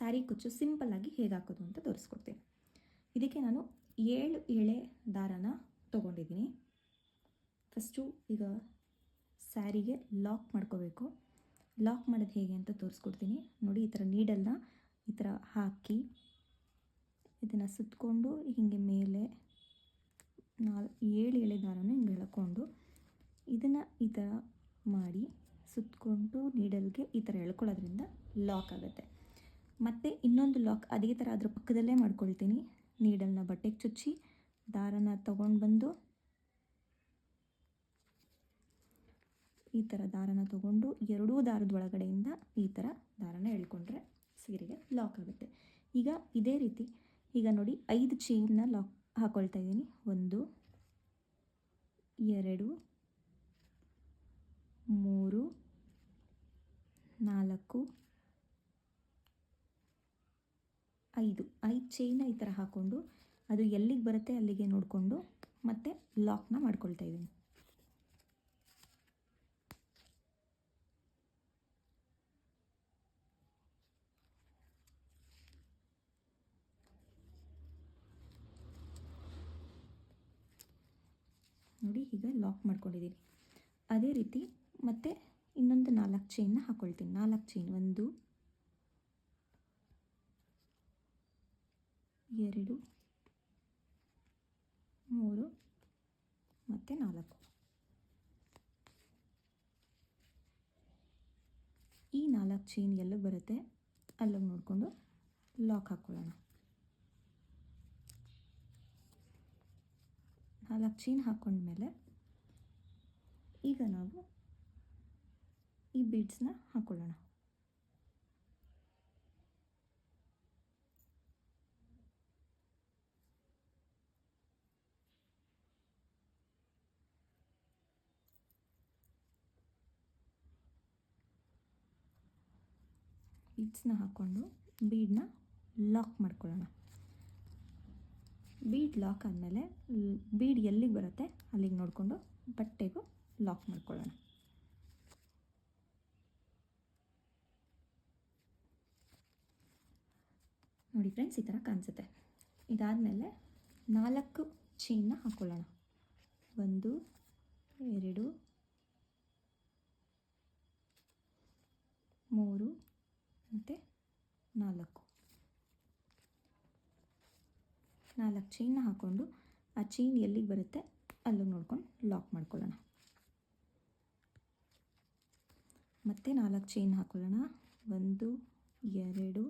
ಸ್ಯಾರಿ ಕುಚ್ಚು ಸಿಂಪಲ್ಲಾಗಿ ಹೇಗೆ ಹಾಕೋದು ಅಂತ ತೋರಿಸ್ಕೊಡ್ತೀನಿ. ಇದಕ್ಕೆ ನಾನು ಏಳು ಎಳೆ ದಾರನ ತೊಗೊಂಡಿದ್ದೀನಿ. ಫಸ್ಟು ಈಗ ಸ್ಯಾರಿಗೆ ಲಾಕ್ ಮಾಡ್ಕೋಬೇಕು. ಲಾಕ್ ಮಾಡೋದು ಹೇಗೆ ಅಂತ ತೋರಿಸ್ಕೊಡ್ತೀನಿ. ನೋಡಿ, ಈ ಥರ ನೀಡಲ್ನ ಈ ಥರ ಹಾಕಿ ಇದನ್ನು ಸುತ್ತಕೊಂಡು ಹಿಂಗೆ ಮೇಲೆ ನಾಲ್, ಏಳು ಎಳೆ ದಾರನ ಹಿಂಗೆ ಎಳ್ಕೊಂಡು ಇದನ್ನು ಈ ಥರ ಮಾಡಿ ಸುತ್ತಕೊಂಡು ನೀಡಲ್ಗೆ ಈ ಥರ ಎಳ್ಕೊಳ್ಳೋದ್ರಿಂದ ಲಾಕ್ ಆಗುತ್ತೆ. ಮತ್ತು ಇನ್ನೊಂದು ಲಾಕ್ ಅದೇ ಥರ ಅದ್ರ ಪಕ್ಕದಲ್ಲೇ ಮಾಡ್ಕೊಳ್ತೀನಿ. ನೀಡಲ್ನ ಬಟ್ಟೆಗೆ ಚುಚ್ಚಿ, ದಾರನ ತಗೊಂಡು ಬಂದು, ಈ ಥರ ದಾರನ ತಗೊಂಡು ಎರಡೂ ದಾರದ ಒಳಗಡೆಯಿಂದ ಈ ಥರ ದಾರನ ಎಳ್ಕೊಂಡ್ರೆ ಸೀರೆಗೆ ಲಾಕ್ ಆಗುತ್ತೆ. ಈಗ ಇದೇ ರೀತಿ, ಈಗ ನೋಡಿ ಐದು ಚೈನ್ನ ಲಾಕ್ ಹಾಕ್ಕೊಳ್ತಾ ಇದ್ದೀನಿ. ಒಂದು, ಎರಡು, ಮೂರು, ನಾಲ್ಕು ಐದು ಐದು ಚೈನ ಈ ಥರ ಹಾಕ್ಕೊಂಡು ಅದು ಎಲ್ಲಿಗೆ ಬರುತ್ತೆ ಅಲ್ಲಿಗೆ ನೋಡಿಕೊಂಡು ಮತ್ತೆ ಲಾಕ್ನ ಮಾಡ್ಕೊಳ್ತಾ ಇದ್ದೀನಿ. ನೋಡಿ ಈಗ ಲಾಕ್ ಮಾಡ್ಕೊಂಡಿದ್ದೀನಿ. ಅದೇ ರೀತಿ ಮತ್ತೆ ಇನ್ನೊಂದು ನಾಲ್ಕು ಚೈನ್ನ ಹಾಕ್ಕೊಳ್ತೀನಿ ನಾಲ್ಕು ಚೈನ್ ಒಂದು ಎರಡು, ಮೂರು, ಮತ್ತು ನಾಲ್ಕು. ಈ ನಾಲ್ಕು ಚೈನ್ ಎಲ್ಲಿಗೆ ಬರುತ್ತೆ. ಅಲ್ಲಿಗೆ ನೋಡಿಕೊಂಡು ಲಾಕ್ ಹಾಕ್ಕೊಳ್ಳೋಣ ನಾಲ್ಕು ಚೈನ್ ಹಾಕ್ಕೊಂಡ್ಮೇಲೆ ಈಗ ನಾವು ಈ ಬೀಡ್ಸ್ನ ಹಾಕ್ಕೊಳ್ಳೋಣ ಬೀಡ್ಸ್ನ ಹಾಕ್ಕೊಂಡು ಬೀಡನ್ನ ಲಾಕ್ ಮಾಡ್ಕೊಳ್ಳೋಣ. ಬೀಡ್ ಲಾಕ್ ಆದಮೇಲೆ ಬೀಡ್ ಎಲ್ಲಿಗೆ ಬರುತ್ತೆ ಅಲ್ಲಿಗೆ ನೋಡಿಕೊಂಡು ಬಟ್ಟೆಗೂ ಲಾಕ್ ಮಾಡ್ಕೊಳ್ಳೋಣ. ನೋಡಿ ಫ್ರೆಂಡ್ಸ್, ಈ ಥರ ಕಾಣಿಸುತ್ತೆ. ಇದಾದಮೇಲೆ ನಾಲ್ಕು ಚೈನ್ನ ಹಾಕ್ಕೊಳ್ಳೋಣ ಒಂದು, ಎರಡು, ಮೂರು ಮತ್ತು ನಾಲ್ಕು. ನಾಲ್ಕು ಚೈನ್ನ ಹಾಕ್ಕೊಂಡು ಆ ಚೈನ್ ಎಲ್ಲಿಗೆ ಬರುತ್ತೆ ಅಲ್ಲಿಗೆ ನೋಡ್ಕೊಂಡು ಲಾಕ್ ಮಾಡ್ಕೊಳ್ಳೋಣ. ಮತ್ತೆ ನಾಲ್ಕು ಚೈನ್ ಹಾಕೊಳ್ಳೋಣ. ಒಂದು, ಎರಡು,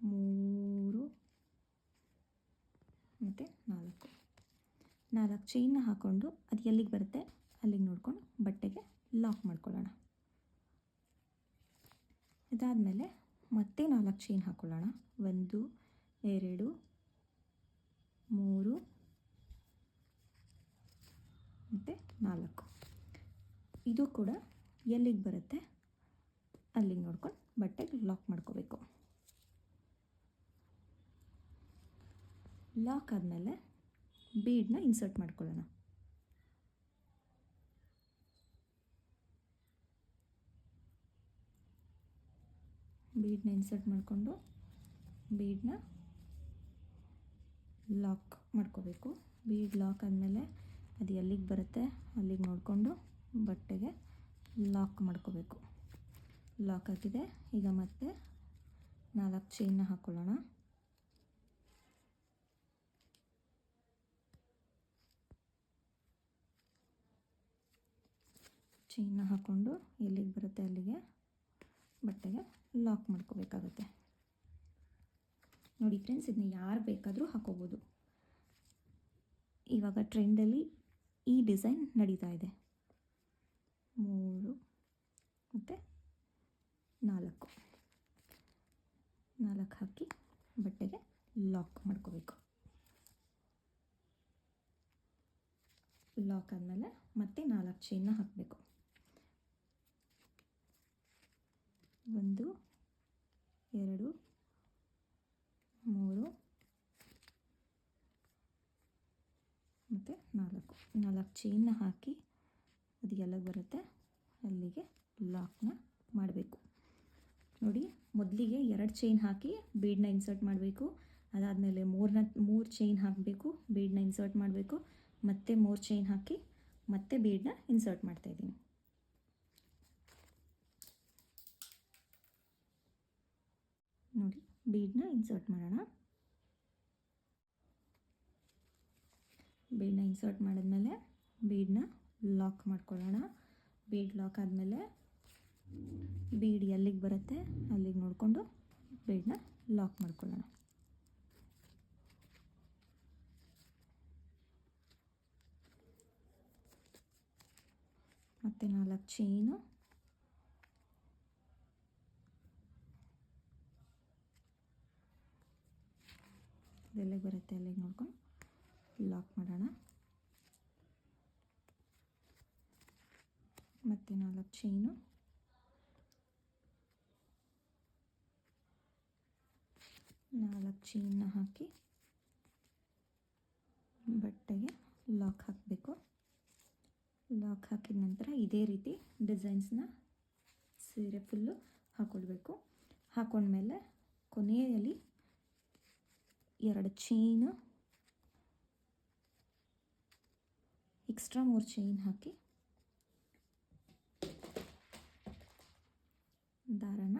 ಮೂರು, ಮತ್ತು ನಾಲ್ಕು. ನಾಲ್ಕು ಚೈನ್ನ ಹಾಕ್ಕೊಂಡು ಅದು ಎಲ್ಲಿಗೆ ಬರುತ್ತೆ ಅಲ್ಲಿಗೆ ನೋಡ್ಕೊಂಡು ಬಟ್ಟೆಗೆ ಲಾಕ್ ಮಾಡ್ಕೊಳ್ಳೋಣ. ಇದಾದಮೇಲೆ ಮತ್ತೆ ನಾಲ್ಕು ಚೈನ್ ಹಾಕ್ಕೊಳ್ಳೋಣ ಒಂದು, ಎರಡು, ಮೂರು, ಮತ್ತು ನಾಲ್ಕು. ಇದು ಕೂಡ ಎಲ್ಲಿಗೆ ಬರುತ್ತೆ? ಅಲ್ಲಿಗೆ ನೋಡ್ಕೊಂಡು ಬಟ್ಟೆಗೆ ಲಾಕ್ ಮಾಡ್ಕೋಬೇಕು. ಲಾಕ್ ಆದಮೇಲೆ ಬೀಡನ್ನ ಇನ್ಸರ್ಟ್ ಮಾಡ್ಕೊಳ್ಳೋಣ. ಬೀಡನ್ನ ಇನ್ಸರ್ಟ್ ಮಾಡಿಕೊಂಡು ಬೀಡನ್ನ ಲಾಕ್ ಮಾಡ್ಕೋಬೇಕು. ಬೀಡ್ ಲಾಕ್ ಆದಮೇಲೆ ಅದು ಎಲ್ಲಿಗೆ ಬರುತ್ತೆ ಅಲ್ಲಿಗೆ ನೋಡಿಕೊಂಡು ಬಟ್ಟೆಗೆ ಲಾಕ್ ಮಾಡ್ಕೋಬೇಕು. ಲಾಕ್ ಆಗಿದೆ. ಈಗ ಮತ್ತೆ ನಾಲ್ಕು ಚೈನ್ನ ಹಾಕ್ಕೊಳ್ಳೋಣ ಚೈನ್ನ ಹಾಕ್ಕೊಂಡು ಎಲ್ಲಿಗೆ ಬರುತ್ತೆ ಅಲ್ಲಿಗೆ ಬಟ್ಟೆಗೆ ಲಾಕ್ ಮಾಡ್ಕೋಬೇಕಾಗುತ್ತೆ. ನೋಡಿ ಫ್ರೆಂಡ್ಸ್ ಇದನ್ನ ಯಾರು ಬೇಕಾದರೂ ಹಾಕೋಬೋದು. ಇವಾಗ ಟ್ರೆಂಡಲ್ಲಿ ಈ ಡಿಸೈನ್ ನಡೀತಾ ಇದೆ. ಮೂರು ಮತ್ತು ನಾಲ್ಕು. ನಾಲ್ಕು ಹಾಕಿ ಬಟ್ಟೆಗೆ ಲಾಕ್ ಮಾಡ್ಕೋಬೇಕು. ಲಾಕ್ ಆದಮೇಲೆ ಮತ್ತೆ ನಾಲ್ಕು ಚೈನ್ನ ಹಾಕಬೇಕು. ಒಂದು, ಎರಡು, ಮೂರು, ಮತ್ತು ನಾಲ್ಕು. ನಾಲ್ಕು ಚೈನ್ನ ಹಾಕಿ ಅದು ಎಲ್ಲಿಗೆ ಬರುತ್ತೆ? ಅಲ್ಲಿಗೆ ಲಾಕ್ನ ಮಾಡಬೇಕು. ನೋಡಿ, ಮೊದಲಿಗೆ ಎರಡು ಚೈನ್ ಹಾಕಿ ಬೀಡನ್ನ ಇನ್ಸರ್ಟ್ ಮಾಡಬೇಕು. ಅದಾದಮೇಲೆ ಮೂರನ್ನ ಮೂರು ಚೈನ್ ಹಾಕಬೇಕು ಬೀಡನ್ನ ಇನ್ಸರ್ಟ್ ಮಾಡಬೇಕು. ಮತ್ತೆ ಮೂರು ಚೈನ್ ಹಾಕಿ ಮತ್ತೆ ಬೀಡನ್ನ ಇನ್ಸರ್ಟ್ ಮಾಡ್ತಾಯಿದ್ದೀನಿ ನೋಡಿ ಬೀಡನ್ನ ಇನ್ಸರ್ಟ್ ಮಾಡೋಣ. ಬೀಡನ್ನ ಇನ್ಸರ್ಟ್ ಮಾಡಿದ್ಮೇಲೆ ಬೀಡನ್ನ ಲಾಕ್ ಮಾಡ್ಕೊಳ್ಳೋಣ. ಬೀಡ್ ಲಾಕ್ ಆದಮೇಲೆ ಬೀಡ್ ಎಲ್ಲಿಗೆ ಬರುತ್ತೆ ಅಲ್ಲಿಗೆ ನೋಡಿಕೊಂಡು ಬೀಡನ್ನ ಲಾಕ್ ಮಾಡ್ಕೊಳ್ಳೋಣ. ಮತ್ತು ನಾಲ್ಕು ಚೈನು ಎಲ್ಲಿಗೆ ಬರುತ್ತೆ ಅಲ್ಲಿಗೆ ನೋಡ್ಕೊಂಡು ಲಾಕ್ ಮಾಡೋಣ. ಮತ್ತು ನಾಲ್ಕು ಚೈನು ನಾಲ್ಕು ಚೈನ್ನ ಹಾಕಿ ಬಟ್ಟೆಗೆ ಲಾಕ್ ಹಾಕಬೇಕು. ಲಾಕ್ ಹಾಕಿದ ನಂತರ ಇದೇ ರೀತಿ ಡಿಸೈನ್ಸ್ನ ಸೀರೆ ಫುಲ್ಲು ಹಾಕ್ಕೊಳ್ಬೇಕು ಹಾಕೊಂಡ್ಮೇಲೆ ಕೊನೆಯಲ್ಲಿ ಎರಡು ಚೈನ್ ಎಕ್ಸ್ಟ್ರಾ ಮೂರು ಚೈನ್ ಹಾಕಿ. ದಾರನ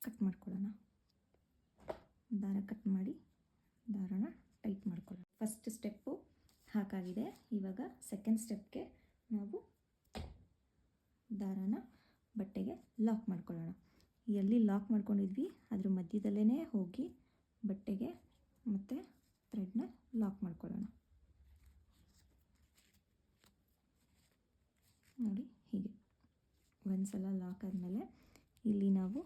ಕಟ್ ಮಾಡ್ಕೊಳ್ಳೋಣ. ದಾರ ಕಟ್ ಮಾಡಿ, ದಾರನ ಟೈಟ್ ಮಾಡ್ಕೊಳ್ಳೋಣ. ಫಸ್ಟ್ ಸ್ಟೆಪ್ಪು ಹಾಕಾಗಿದೆ ಇವಾಗ ಸೆಕೆಂಡ್ ಸ್ಟೆಪ್ಗೆ ನಾವು ದಾರನ ಬಟ್ಟೆಗೆ ಲಾಕ್ ಮಾಡ್ಕೊಳ್ಳೋಣ. ಎಲ್ಲಿ ಲಾಕ್ ಮಾಡ್ಕೊಂಡಿದ್ವಿ? ಅದ್ರ ಮಧ್ಯದಲ್ಲೇ ಹೋಗಿ ಬಟ್ಟೆಗೆ ಮತ್ತು ಥ್ರೆಡ್ನ ಲಾಕ್ ಮಾಡ್ಕೊಳ್ಳೋಣ. ನೋಡಿ, ಹೀಗೆ. ಒಂದು ಸಲ ಲಾಕ್ ಆದಮೇಲೆ ಇಲ್ಲಿ ನಾವು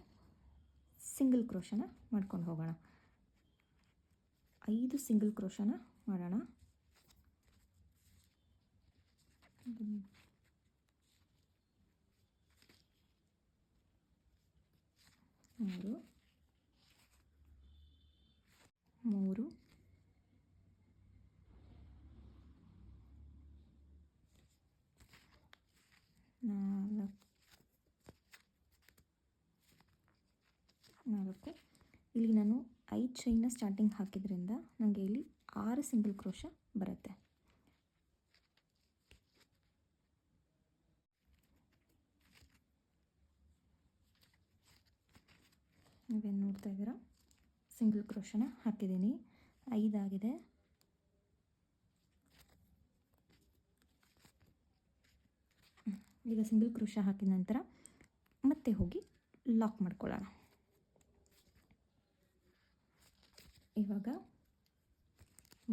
ಸಿಂಗಲ್ ಕ್ರೋಶನ ಮಾಡ್ಕೊಂಡು ಹೋಗೋಣ. ಐದು ಸಿಂಗಲ್ ಕ್ರೋಶನ ಮಾಡೋಣ. ಮೂರು ಮೂರು. ನಾಲ್ಕು. ಇಲ್ಲಿ ನಾನು ಐದು ಚೈನ ಸ್ಟಾರ್ಟಿಂಗ್ ಹಾಕಿದ್ರಿಂದ ನನಗೆ ಇಲ್ಲಿ ಆರು ಸಿಂಗಲ್ ಕ್ರೋಶ ಬರುತ್ತೆ. ನೀವೇನು ನೋಡ್ತಾ ಇದ್ದೀರಾ? ಸಿಂಗಲ್ ಕ್ರೋಶನ ಹಾಕಿದ್ದೀನಿ. ಐದಾಗಿದೆ. ಈಗ ಸಿಂಗಲ್ ಕ್ರೋಶ ಹಾಕಿದ ನಂತರ ಮತ್ತೆ ಹೋಗಿ ಲಾಕ್ ಮಾಡ್ಕೊಳ್ಳೋಣ. ಇವಾಗ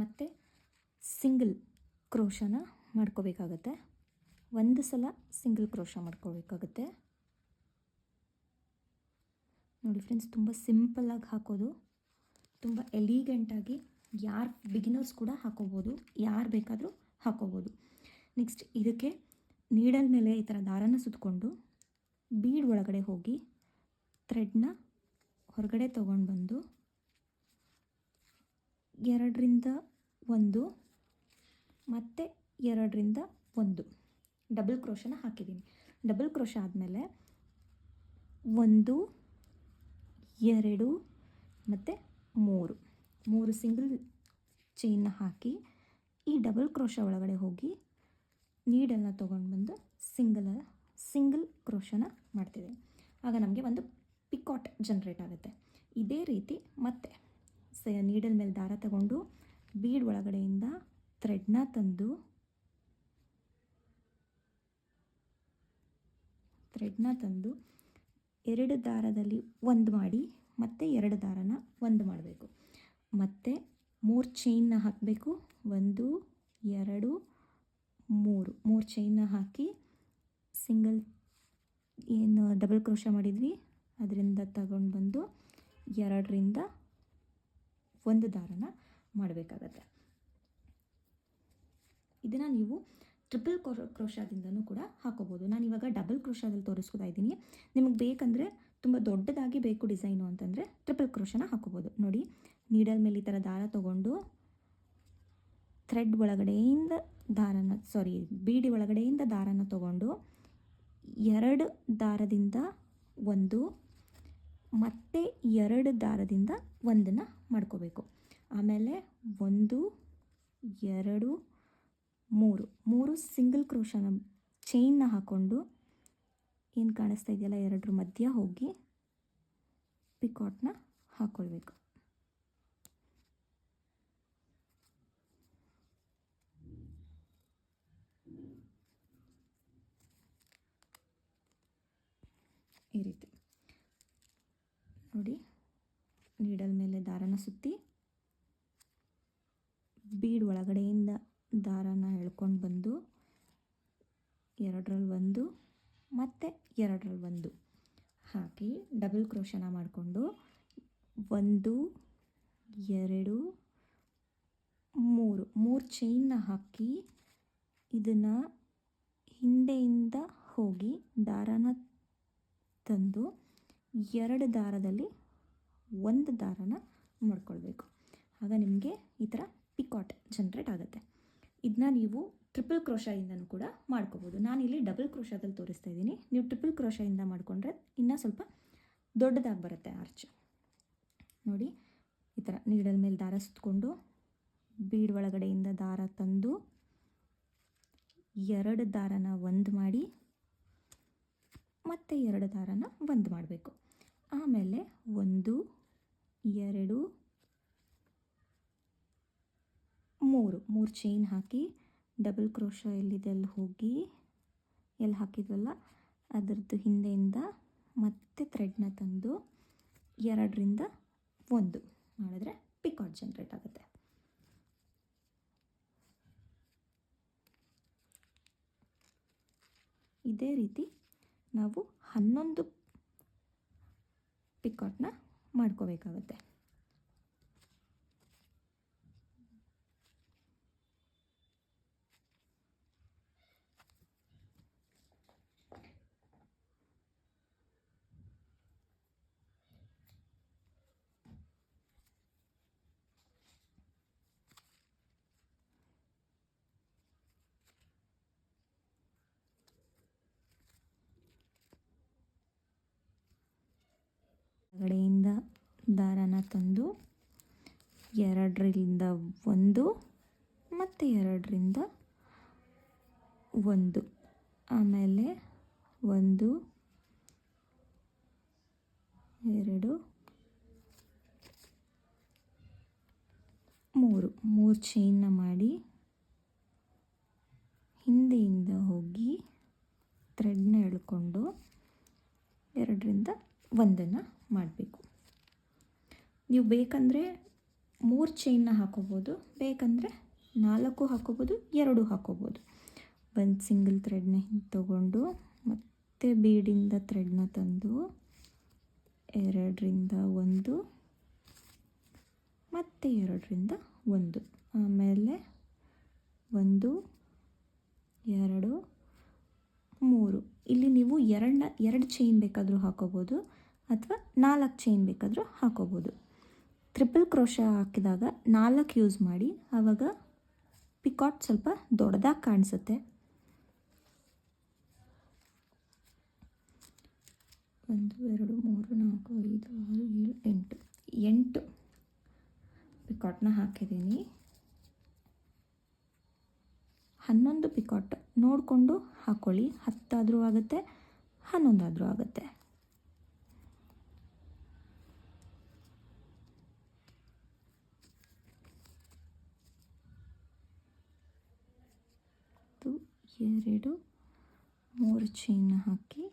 ಮತ್ತೆ ಸಿಂಗಲ್ ಕ್ರೋಶನ ಮಾಡ್ಕೋಬೇಕಾಗತ್ತೆ. ಒಂದು ಸಲ ಸಿಂಗಲ್ ಕ್ರೋಶ ಮಾಡ್ಕೋಬೇಕಾಗತ್ತೆ. ನೋಡಿ ಫ್ರೆಂಡ್ಸ್, ತುಂಬ ಸಿಂಪಲ್ಲಾಗಿ ಹಾಕೋದು. ತುಂಬ ಎಲಿಗೆಂಟಾಗಿ ಯಾರು ಬಿಗಿನರ್ಸ್ ಕೂಡ ಹಾಕೋಬೋದು, ಯಾರು ಬೇಕಾದರೂ ಹಾಕೋಬೋದು. ನೆಕ್ಸ್ಟ್ ಇದಕ್ಕೆ ನೀಡಲ್ ಮೇಲೆ ಈ ಥರ ದಾರನ ಸುತ್ತಕೊಂಡು ಬೀಡ್ ಒಳಗಡೆ ಹೋಗಿ ಥ್ರೆಡ್ನ ಹೊರಗಡೆ ತೊಗೊಂಡು ಬಂದು ಎರಡರಿಂದ ಒಂದು ಮತ್ತು ಎರಡರಿಂದ ಒಂದು ಡಬಲ್ ಕ್ರೋಶನ ಹಾಕಿದ್ದೀನಿ ಡಬಲ್ ಕ್ರೋಶ ಆದಮೇಲೆ ಒಂದು, ಎರಡು ಮತ್ತು ಮೂರು. ಮೂರು ಸಿಂಗಲ್ ಚೈನ್ನ ಹಾಕಿ, ಈ ಡಬಲ್ ಕ್ರೋಶ ಒಳಗಡೆ ಹೋಗಿ ನೀಡನ್ನು ತೊಗೊಂಡು ಬಂದು ಸಿಂಗಲ್ ಸಿಂಗಲ್ ಕ್ರೋಶನ ಮಾಡ್ತಿದೆ. ಆಗ ನಮಗೆ ಒಂದು ಪಿಕಾಟ್ ಜನ್ರೇಟ್ ಆಗುತ್ತೆ. ಇದೇ ರೀತಿ ಮತ್ತೆ ಸ ನೀಡಲ್ ಮೇಲೆ ದಾರ ತಗೊಂಡು ಬೀಡ್ ಒಳಗಡೆಯಿಂದ ಥ್ರೆಡ್ನ ತಂದು ಥ್ರೆಡ್ನ ತಂದು ಎರಡು ದಾರದಲ್ಲಿ ಒಂದು ಮಾಡಿ, ಮತ್ತೆ ಎರಡು ದಾರನ ಒಂದು ಮಾಡಬೇಕು. ಮತ್ತು ಮೂರು ಚೈನ್ನ ಹಾಕಬೇಕು. ಒಂದು, ಎರಡು, ಮೂರು. ಮೂರು ಚೈನ್ನ ಹಾಕಿ ಸಿಂಗಲ್ ಏನು ಡಬಲ್ ಕ್ರೋಶ ಮಾಡಿದ್ವಿ. ಅದರಿಂದ ತಗೊಂಡು ಬಂದು ಎರಡರಿಂದ ಒಂದು ದಾರನ ಮಾಡಬೇಕಾಗತ್ತೆ. ಇದನ್ನು ನೀವು ಟ್ರಿಪಲ್ ಕ್ರೋ ಕ್ರೋಶಾದಿಂದನೂ ಕೂಡ ಹಾಕೋಬೋದು. ನಾನು ಇವಾಗ ಡಬಲ್ ಕ್ರೋಶಾದಲ್ಲಿ ತೋರಿಸ್ಕೊತಾ ಇದ್ದೀನಿ. ನಿಮಗೆ ಬೇಕಂದರೆ ತುಂಬ ದೊಡ್ಡದಾಗಿ ಬೇಕು ಡಿಸೈನು ಅಂತಂದರೆ ಟ್ರಿಪಲ್ ಕ್ರೋಶನ ಹಾಕೋಬೋದು. ನೋಡಿ ನೀಡಲ್ ಮೇಲೆ ಈ ಥರ ದಾರ ತೊಗೊಂಡು ಥ್ರೆಡ್ ಒಳಗಡೆಯಿಂದ ದಾರನ ಸಾರಿ ಬೀಡಿ ಒಳಗಡೆಯಿಂದ ದಾರನ ತೊಗೊಂಡು ಎರಡು ದಾರದಿಂದ ಒಂದು, ಮತ್ತೆ ಎರಡು ದಾರದಿಂದ ಒಂದನ್ನು ಮಾಡ್ಕೋಬೇಕು. ಆಮೇಲೆ ಒಂದು, ಎರಡು ಮೂರು ಮೂರು ಸಿಂಗಲ್ ಕ್ರೋಶನ ಚೈನ್ನ ಹಾಕ್ಕೊಂಡು ಏನು ಕಾಣಿಸ್ತಾ ಇದೆಯಲ್ಲ ಎರಡರ ಮಧ್ಯ ಹೋಗಿ ಪಿಕಾಟ್ನ ಹಾಕ್ಕೊಳ್ಬೇಕು ಈ ರೀತಿ. ನೋಡಿ ನೀಡಲ್ ಮೇಲೆ ದಾರನ ಸುತ್ತಿ ಬೀಡ್ ಒಳಗಡೆಯಿಂದ ದಾರನ ಎಳ್ಕೊಂಡು ಬಂದು ಎರಡರಲ್ಲಿ ಒಂದು ಮತ್ತು ಎರಡರಲ್ಲಿ ಒಂದು. ಹಾಕಿ ಡಬಲ್ ಕ್ರೋಶನ ಮಾಡಿಕೊಂಡು ಒಂದು, ಎರಡು, ಮೂರು. ಮೂರು ಚೈನ್ನ ಹಾಕಿ ಇದನ್ನು ಹಿಂದೆಯಿಂದ ಹೋಗಿ ದಾರನ ತಂದು ಎರಡು ದಾರದಲ್ಲಿ ಒಂದು ದಾರನ ಮಾಡ್ಕೊಳ್ಬೇಕು. ಆಗ ನಿಮಗೆ ಈ ಥರ ಪಿಕಾಟ್ ಜನ್ರೇಟ್ ಆಗುತ್ತೆ. ಇದನ್ನ ನೀವು ಟ್ರಿಪಲ್ ಕ್ರೋಶಾಯಿಂದನೂ ಕೂಡ ಮಾಡ್ಕೋಬೋದು. ನಾನಿಲ್ಲಿ ಡಬಲ್ ಕ್ರೋಶಾದಲ್ಲಿ ತೋರಿಸ್ತಾ ಇದ್ದೀನಿ. ನೀವು ಟ್ರಿಪಲ್ ಕ್ರೋಶಾಯಿಂದ ಮಾಡಿಕೊಂಡ್ರೆ ಇನ್ನೂ ಸ್ವಲ್ಪ ದೊಡ್ಡದಾಗಿ ಬರುತ್ತೆ ಆರ್ಚ್ ನೋಡಿ, ಈ ಥರ ನೀಡಲ್ ಮೇಲೆ ದಾರ ಸುತ್ತಕೊಂಡು ಬೀಡ್ ಒಳಗಡೆಯಿಂದ ದಾರ ತಂದು ಎರಡು ದಾರನ ಒಂದು ಮಾಡಿ, ಮತ್ತೆ ಎರಡು ದಾರನ ಒಂದು ಮಾಡಬೇಕು. ಆಮೇಲೆ ಒಂದು, ಎರಡು ಮೂರು ಮೂರು ಚೈನ್ ಹಾಕಿ ಡಬಲ್ ಕ್ರೋಶ ಎಲ್ಲಿದೆ ಅಲ್ಲಿ ಹೋಗಿ ಎಲ್ಲಿ ಹಾಕಿದ್ವಲ್ಲ? ಅದರದ್ದು ಹಿಂದೆಯಿಂದ ಮತ್ತೆ ಥ್ರೆಡ್ನ ತಂದು ಎರಡರಿಂದ ಒಂದು ಮಾಡಿದ್ರೆ ಪಿಕಾಟ್ ಜನ್ರೇಟ್ ಆಗುತ್ತೆ. ಇದೇ ರೀತಿ ನಾವು ಹನ್ನೊಂದು ಪಿಕಾಟ್ನ ಮಾಡ್ಕೋಬೇಕಾಗುತ್ತೆ. ಕಡೆಯಿಂದ ದಾರನ ತಂದು ಎರಡರಿಂದ ಒಂದು ಮತ್ತು ಎರಡರಿಂದ ಒಂದು. ಆಮೇಲೆ ಒಂದು, ಎರಡು, ಮೂರು. ಮೂರು ಚೈನ್ನ ಮಾಡಿ ಹಿಂದೆಯಿಂದ ಹೋಗಿ ಥ್ರೆಡ್ನ ಎಳ್ಕೊಂಡು ಎರಡರಿಂದ ಒಂದನ್ನು ಮಾಡಬೇಕು. ನೀವು ಬೇಕಂದರೆ ಮೂರು ಚೈನ್ನ ಹಾಕೋಬೋದು, ಬೇಕಂದರೆ ನಾಲ್ಕು ಹಾಕೋಬೋದು, ಎರಡು ಹಾಕೋಬೋದು. ಒಂದು ಸಿಂಗಲ್ ಥ್ರೆಡ್ನ ಹಿಂಗೆ ತಗೊಂಡು, ಮತ್ತೆ ಬೀಡಿಂದ ಥ್ರೆಡ್ನ ತಂದು, ಎರಡರಿಂದ ಒಂದು, ಮತ್ತು ಎರಡರಿಂದ ಒಂದು. ಆಮೇಲೆ ಒಂದು, ಎರಡು, ಮೂರು. ಇಲ್ಲಿ ನೀವು ಎರಡನ್ನ, ಎರಡು ಚೈನ್ ಬೇಕಾದರೂ ಹಾಕೋಬೋದು. ಅಥವಾ ನಾಲ್ಕು ಚೈನ್ ಬೇಕಾದರೂ ಹಾಕೋಬೋದು. ಟ್ರಿಪಲ್ ಕ್ರೋಶ ಹಾಕಿದಾಗ ನಾಲ್ಕು ಯೂಸ್ ಮಾಡಿ, ಆವಾಗ ಪಿಕಾಟ್ ಸ್ವಲ್ಪ ದೊಡ್ಡದಾಗಿ ಕಾಣಿಸುತ್ತೆ. ಒಂದು, ಎರಡು, ಮೂರು, ನಾಲ್ಕು, ಐದು, ಆರು, ಏಳು, ಎಂಟು. ಎಂಟು ಪಿಕಾಟ್ನ ಹಾಕಿದ್ದೀನಿ. ಹನ್ನೊಂದು ಪಿಕಾಟ್ ನೋಡಿಕೊಂಡು ಹಾಕ್ಕೊಳ್ಳಿ ಹತ್ತಾದರೂ ಆಗುತ್ತೆ, ಹನ್ನೊಂದಾದರೂ ಆಗುತ್ತೆ. ಎರಡು ಮೂರು ಚೈನ್ ಹಾಕಿ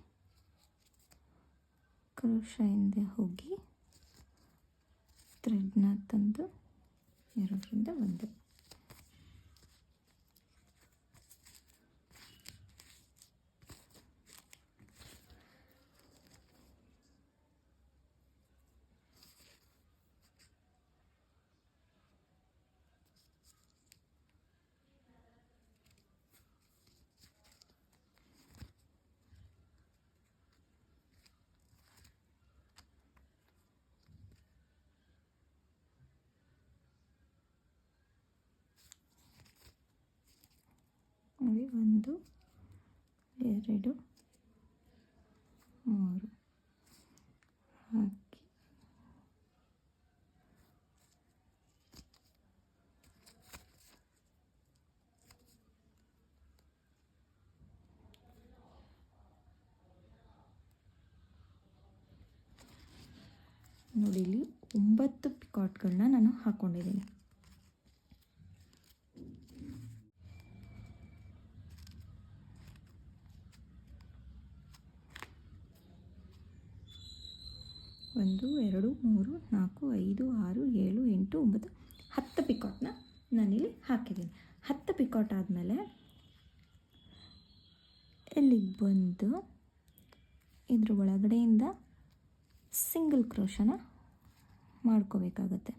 ಕ್ರೋಶ ಹಿಂದೆ ಹೋಗಿ ಥ್ರೆಡ್ನ ತಂದು ಎರಡರಿಂದ ಒಂದು. ಇಲ್ಲಿ ಒಂದು ಎರಡು ಮೂರು. ಹಾಕಿ ನೋಡಿ ಇಲ್ಲಿ ಒಂಬತ್ತು ಪಿಕಾಟ್ಗಳನ್ನ ನಾನು ಹಾಕ್ಕೊಂಡಿದ್ದೀನಿ ಒಂದು, ಎರಡು, ಮೂರು, ನಾಲ್ಕು, ಐದು, ಆರು, ಏಳು, ಎಂಟು, ಒಂಬತ್ತು, ಹತ್ತು ಪಿಕಾಟ್ನ ನಾನಿಲ್ಲಿ ಹಾಕಿದ್ದೀನಿ. ಹತ್ತು ಪಿಕಾಟ್ ಆದಮೇಲೆ ಇಲ್ಲಿಗೆ ಬಂದು ಇದ್ರ ಒಳಗಡೆಯಿಂದ ಸಿಂಗಲ್ ಕ್ರೋಶನ ಮಾಡ್ಕೋಬೇಕಾಗತ್ತೆ.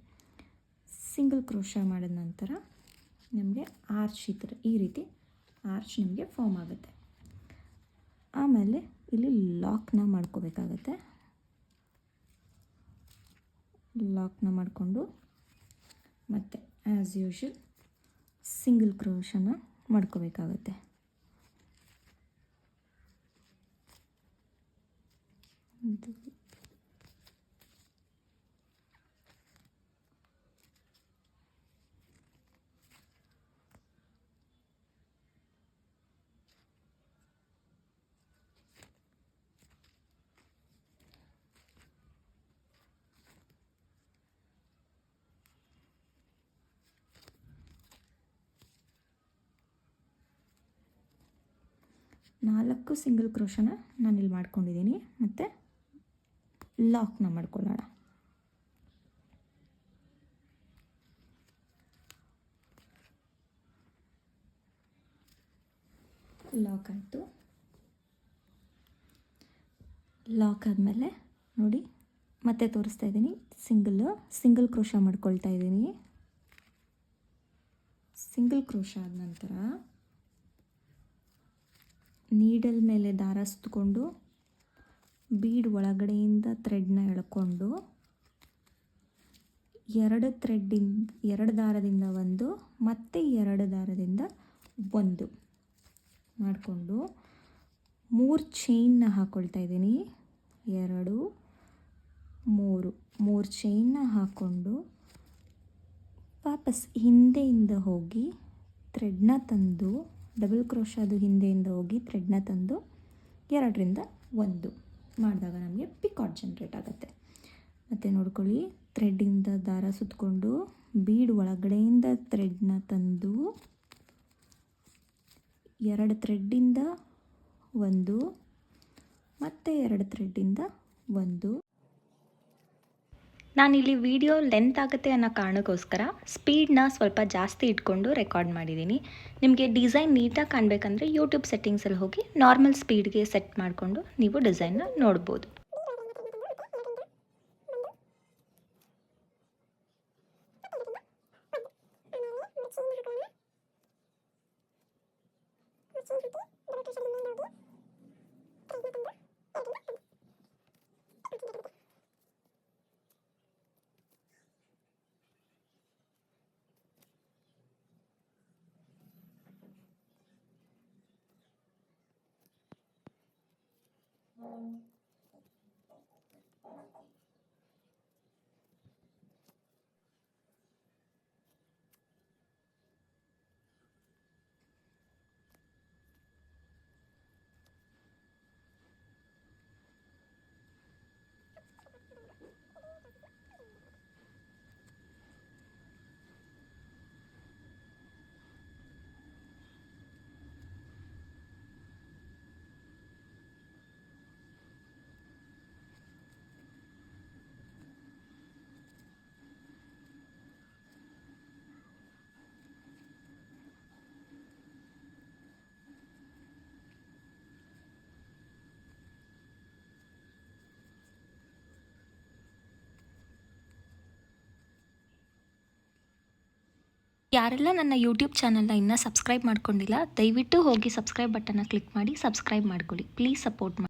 ಸಿಂಗಲ್ ಕ್ರೋಶ ಮಾಡಿದ ನಂತರ ನಮಗೆ ಆರ್ಚ್ ಈ ಥರ, ಈ ರೀತಿ ಆರ್ಚ್ ನಿಮಗೆ ಫಾರ್ಮ್ ಆಗುತ್ತೆ. ಆಮೇಲೆ ಇಲ್ಲಿ ಲಾಕ್ನ ಮಾಡ್ಕೋಬೇಕಾಗತ್ತೆ. ಲಾಕ್ನ ಮಾಡಿಕೊಂಡು ಮತ್ತು ಆ್ಯಸ್ ಯೂಶಲ್ ಸಿಂಗಲ್ ಕ್ರೋಶನ ಮಾಡ್ಕೋಬೇಕಾಗುತ್ತೆ. ನಾಲ್ಕು ಸಿಂಗಲ್ ಕ್ರೋಶನ ನಾನಿಲ್ಲಿ ಮಾಡ್ಕೊಂಡಿದ್ದೀನಿ. ಮತ್ತು ಲಾಕ್ನ ಮಾಡ್ಕೊಳ್ಳೋಣ. ಲಾಕ್ ಆಯಿತು. ಲಾಕ್ ಆದಮೇಲೆ ನೋಡಿ, ಮತ್ತೆ ತೋರಿಸ್ತಾ ಇದ್ದೀನಿ. ಸಿಂಗಲ್ ಸಿಂಗಲ್ ಕ್ರೋಶ ಮಾಡ್ಕೊಳ್ತಾ ಇದ್ದೀನಿ. ಸಿಂಗಲ್ ಕ್ರೋಶ ಆದ ನಂತರ ನೀಡಲ್ ಮೇಲೆ ದಾರ ಬೀಡ್ ಒಳಗಡೆಯಿಂದ ಥ್ರೆಡ್ನ ಎಳ್ಕೊಂಡು ಎರಡು ಥ್ರೆಡ್ಡಿಂದ ಎರಡು ದಾರದಿಂದ ಒಂದು, ಮತ್ತು ಎರಡು ದಾರದಿಂದ ಒಂದು ಮಾಡಿಕೊಂಡು ಮೂರು ಚೈನ್ನ ಹಾಕ್ಕೊಳ್ತಾ ಇದ್ದೀನಿ. ಎರಡು, ಮೂರು ಮೂರು ಚೈನ್ನ ಹಾಕ್ಕೊಂಡು ವಾಪಸ್ ಹಿಂದೆಯಿಂದ ಹೋಗಿ ಥ್ರೆಡ್ನ ತಂದು ಡಬಲ್ ಕ್ರೋಶದು ಹಿಂದೆಯಿಂದ ಹೋಗಿ ಥ್ರೆಡ್ನ ತಂದು ಎರಡರಿಂದ ಒಂದು ಮಾಡಿದಾಗ ನಮಗೆ ಪಿಕಾಟ್ ಜನ್ರೇಟ್ ಆಗುತ್ತೆ. ಮತ್ತು ನೋಡ್ಕೊಳ್ಳಿ ಥ್ರೆಡ್ಡಿಂದ ದಾರ ಸುತ್ತಕೊಂಡು ಬೀಡ್ ಒಳಗಡೆಯಿಂದ ಥ್ರೆಡ್ನ ತಂದು ಎರಡು ಥ್ರೆಡ್ಡಿಂದ ಒಂದು, ಮತ್ತು ಎರಡು ಥ್ರೆಡ್ಡಿಂದ ಒಂದು. ನಾನಿಲ್ಲಿ ವಿಡಿಯೋ ಲೆಂತ್ ಆಗುತ್ತೆ ಅನ್ನೋ ಕಾರಣಕ್ಕೋಸ್ಕರ ಸ್ಪೀಡ್ನ ಸ್ವಲ್ಪ ಜಾಸ್ತಿ ಇಟ್ಕೊಂಡು ರೆಕಾರ್ಡ್ ಮಾಡಿದ್ದೀನಿ. ನಿಮಗೆ ಡಿಸೈನ್ ನೀಟಾಗಿ ಕಾಣಬೇಕಂದ್ರೆ ಯೂಟ್ಯೂಬ್ ಸೆಟ್ಟಿಂಗ್ಸಲ್ಲಿ ಹೋಗಿ ನಾರ್ಮಲ್ ಸ್ಪೀಡ್ಗೆ ಸೆಟ್ ಮಾಡಿಕೊಂಡು ನೀವು ಡಿಸೈನ್ನ ನೋಡ್ಬೋದು. Amen. ಯಾರೆಲ್ಲ ನನ್ನ ಯೂಟ್ಯೂಬ್ ಚಾನಲ್ನ ಇನ್ನೂ ಸಬ್ಸ್ಕ್ರೈಬ್ ಮಾಡ್ಕೊಂಡಿಲ್ಲ, ದಯವಿಟ್ಟು ಹೋಗಿ ಸಬ್ಸ್ಕ್ರೈಬ್ ಬಟನ್ನ ಕ್ಲಿಕ್ ಮಾಡಿ ಸಬ್ಸ್ಕ್ರೈಬ್ ಮಾಡ್ಕೊಳ್ಳಿ. ಪ್ಲೀಸ್ ಸಪೋರ್ಟ್ ಮಾಡಿ.